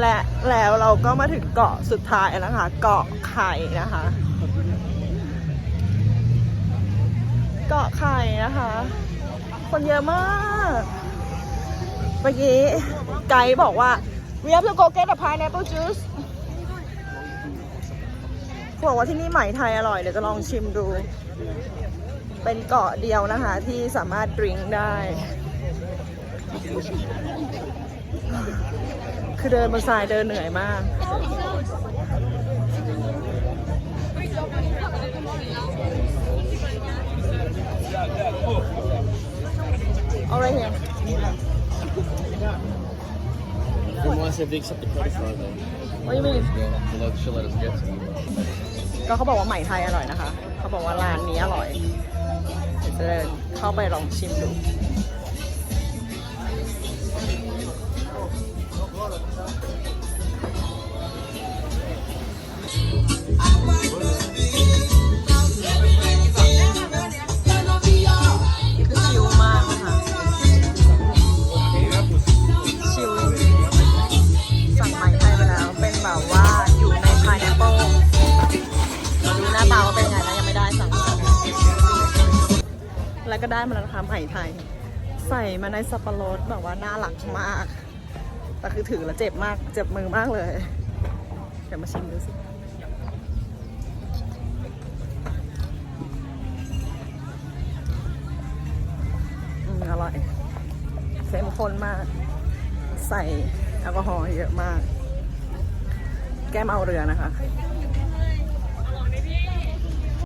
และแล้วเราก็มาถึงเกาะสุดท้ายนะคะ เกาะไข่นะคะ เกาะไข่นะคะ คนเยอะมากเมื่อกี้ไกด์บอกว่า we have to go get a pineapple juice บอกว่าที่นี่ไหมไทยอร่อย เดี๋ยวจะลองชิมดู เป็นเกาะเดียวนะคะที่สามารถดริงได้ คือเดินบนทรายเดินเหนื่อยมาก เอาไรเฮีย We want to see if they accept the credit card though. What do you mean? She'll let, she'll let us get to you. ก็เขาบอกว่าไหมไทยอร่อยนะคะ เขาบอกว่าร้านนี้อร่อยเดี๋ยวจะเดินเข้าไปลองชิมดู แบบว่าอยู่ใน pineapple มาดูหน้าตาว่าเป็นไงนะยังไม่ได้สั่งแล้วก็ได้มาแล้วนะคะไหมไทย ใส่มาในสับปะรดแบบว่าน่ารักมาก แต่คือถือแล้วเจ็บมาก เจ็บมือมากเลย เดี๋ยวมาชิมดูสิอืมอร่อยเข้มข้นมาก ใส่แอลกอฮอล์เยอะมาก แก้มเอาเรือนะคะ